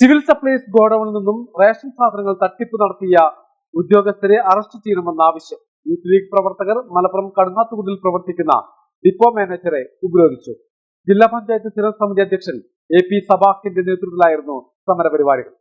Civil supplies ഗോഡൌണിൽ നിന്നും ration സാധനങ്ങൾ തട്ടിപ്പ് നടത്തിയ ഉദ്യോഗസ്ഥരെ അറസ്റ്റ് ചെയ്യണമെന്ന ആവശ്യം. യൂത്ത് ലീഗ് പ്രവർത്തകർ മലപ്പുറം കടുങ്ങാത്തുകുണ്ടിൽ പ്രവർത്തിക്കുന്ന ഡിപ്പോ മാനേജറെ ഉപരോധിച്ചു. ജില്ലാ പഞ്ചായത്ത് സ്ഥിരം സമിതി അധ്യക്ഷൻ എ പി സബാഖിന്റെ നേതൃത്വത്തിലായിരുന്നു സമരപരിപാടികൾ.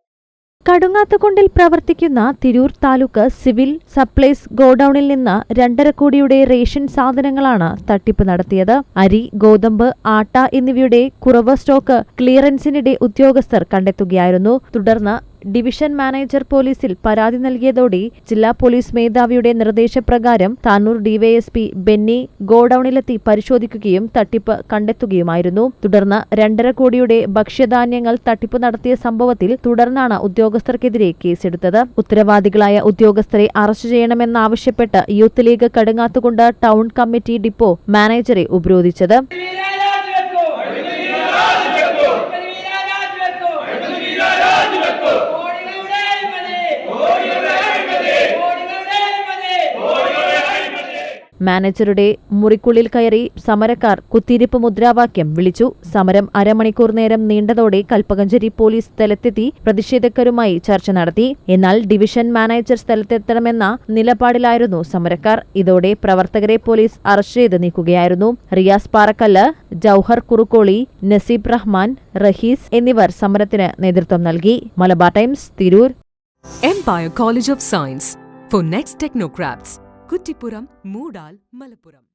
കടുങ്ങാത്തുകുണ്ടിൽ പ്രവർത്തിക്കുന്ന തിരൂർ താലൂക്ക് സിവിൽ സപ്ലൈസ് ഗോഡൌണിൽ നിന്ന് രണ്ടര കോടിയുടെ റേഷൻ സാധനങ്ങളാണ് തട്ടിപ്പ് നടത്തിയത്. അരി ഗോതമ്പ് ആട്ട എന്നിവയുടെ കുറവ് സ്റ്റോക്ക് ക്ലിയറൻസിനിടെ ഉദ്യോഗസ്ഥർ കണ്ടെത്തുകയായിരുന്നു. തുടർന്ന് ഡിവിഷൻ മാനേജർ പോലീസിൽ പരാതി നൽകിയതോടെ ജില്ലാ പോലീസ് മേധാവിയുടെ നിർദ്ദേശപ്രകാരം താനൂർ ഡിവൈഎസ്പി ബെന്നി ഗോഡൌണിലെത്തി പരിശോധിക്കുകയും തട്ടിപ്പ് കണ്ടെത്തുകയുമായിരുന്നു. തുടർന്ന് രണ്ടര കോടിയുടെ ഭക്ഷ്യധാന്യങ്ങൾ തട്ടിപ്പ് നടത്തിയ സംഭവത്തിൽ തുടർന്നാണ് ഉദ്യോഗസ്ഥർക്കെതിരെ കേസെടുത്തത്. ഉത്തരവാദികളായ ഉദ്യോഗസ്ഥരെ അറസ്റ്റ് ചെയ്യണമെന്നാവശ്യപ്പെട്ട് യൂത്ത് ലീഗ് കടുങ്ങാത്തുകൊണ്ട് ടൗൺ കമ്മിറ്റി ഡിപ്പോ മാനേജറെ ഉപരോധിച്ചത്. മാനേജറുടെ മുറിക്കുള്ളിൽ കയറി സമരക്കാർ കുത്തിയിരിപ്പ് മുദ്രാവാക്യം വിളിച്ചു. സമരം അരമണിക്കൂർ നേരം നീണ്ടതോടെ കൽപ്പകഞ്ചേരി പോലീസ് സ്ഥലത്തെത്തി പ്രതിഷേധക്കാരുമായി ചർച്ച നടത്തി. എന്നാൽ ഡിവിഷൻ മാനേജർ സ്ഥലത്തെത്തണമെന്ന നിലപാടിലായിരുന്നു സമരക്കാർ. ഇതോടെ പ്രവർത്തകരെ പോലീസ് അറസ്റ്റ് ചെയ്ത് നീക്കുകയായിരുന്നു. റിയാസ് പാറക്കല്ല് ജൌഹർ കുറുക്കോളി നസീബ് റഹ്മാൻ റഹീസ് എന്നിവർ സമരത്തിന് നേതൃത്വം നൽകി. Malabar Times Tirur. Empire College of Science for Next technocrats. Kuttippuram Moodal Malappuram